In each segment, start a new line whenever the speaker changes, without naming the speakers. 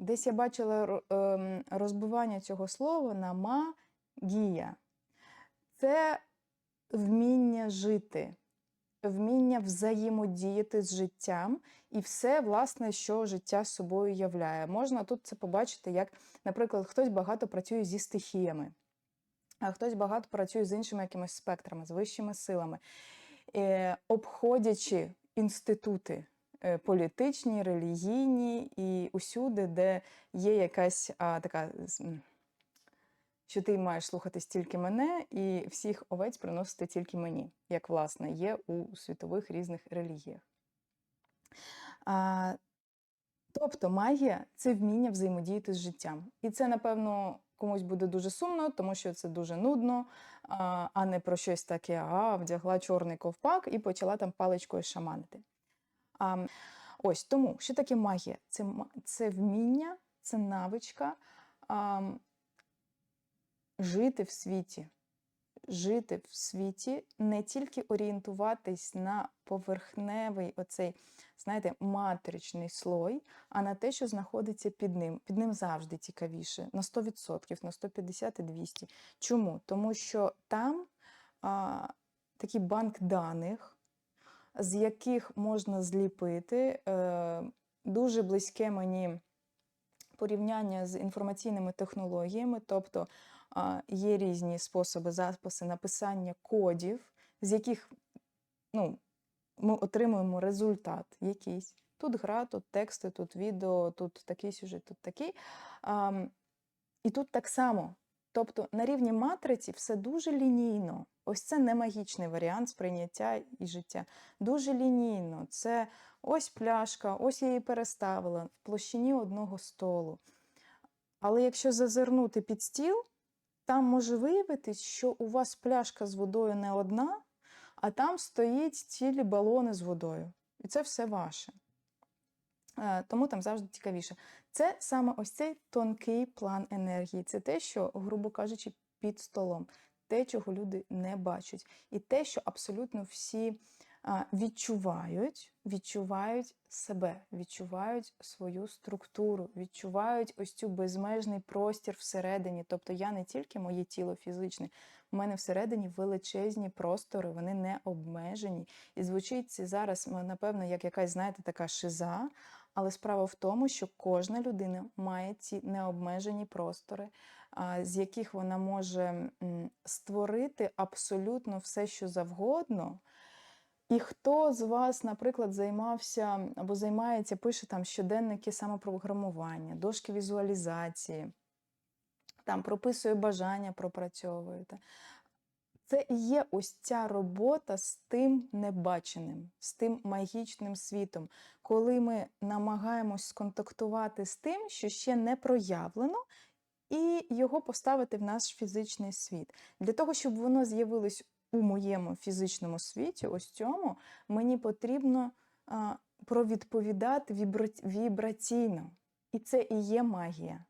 Десь я бачила ем, розбивання цього слова на магія. Це вміння жити, вміння взаємодіяти з життям і все, власне, що життя з собою являє. Можна тут це побачити, як, наприклад, хтось багато працює зі стихіями, а хтось багато працює з іншими якимись спектрами, з вищими силами, е, обходячи інститути. Е, Політичні, релігійні і усюди, де є якась а, така що ти маєш слухатись тільки мене, і всіх овець приносити тільки мені, як власне є у світових різних релігіях. А, тобто магія це вміння взаємодіяти з життям. І це, напевно, комусь буде дуже сумно, тому що це дуже нудно, а, а не про щось таке, а вдягла чорний ковпак і почала там паличкою шаманити. А, ось тому, що таке магія? Це, це вміння, це навичка. А, жити в світі. Жити в світі, не тільки орієнтуватись на поверхневий, оцей, знаєте, матричний слой, а на те, що знаходиться під ним. Під ним завжди цікавіше, на 100%, на 150 і 200. Чому? Тому що там а, такий банк даних, з яких можна зліпити е, дуже близьке мені порівняння з інформаційними технологіями, тобто є різні способи записи написання кодів, з яких ну, ми отримуємо результат якийсь. Тут гра, тут тексти, тут відео, тут такий сюжет, тут такий. І тут так само. Тобто на рівні матриці все дуже лінійно. Ось це не магічний варіант сприйняття і життя. Дуже лінійно. Це ось пляшка, ось я її переставила в площині одного столу. Але якщо зазирнути під стіл, там може виявитись, що у вас пляшка з водою не одна, а там стоїть цілі балони з водою. І це все ваше. Е, Тому там завжди цікавіше. Це саме ось цей тонкий план енергії. Це те, що, грубо кажучи, під столом, те, чого люди не бачать, і те, що абсолютно всі відчувають, відчувають себе, відчувають свою структуру, відчувають ось цю безмежний простір всередині. Тобто я не тільки моє тіло фізичне, у мене всередині величезні простори, вони не обмежені. І звучить це зараз, напевно, як якась, знаєте, така шиза. Але справа в тому, що кожна людина має ці необмежені простори, з яких вона може створити абсолютно все, що завгодно. І хто з вас, наприклад, займався або займається, пише там щоденники самопрограмування, дошки візуалізації, там прописує бажання, пропрацьовує. Це і є ось ця робота з тим небаченим, з тим магічним світом, коли ми намагаємось сконтактувати з тим, що ще не проявлено, і його поставити в наш фізичний світ. Для того, щоб воно з'явилось у моєму фізичному світі, ось цьому, мені потрібно провідповідати вібраційно. І це і є магія.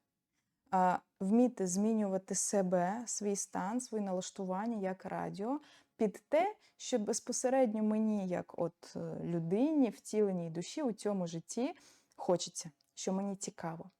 Вміти змінювати себе, свій стан, свої налаштування як радіо під те, що безпосередньо мені, як от людині, втіленій душі у цьому житті, хочеться, що мені цікаво.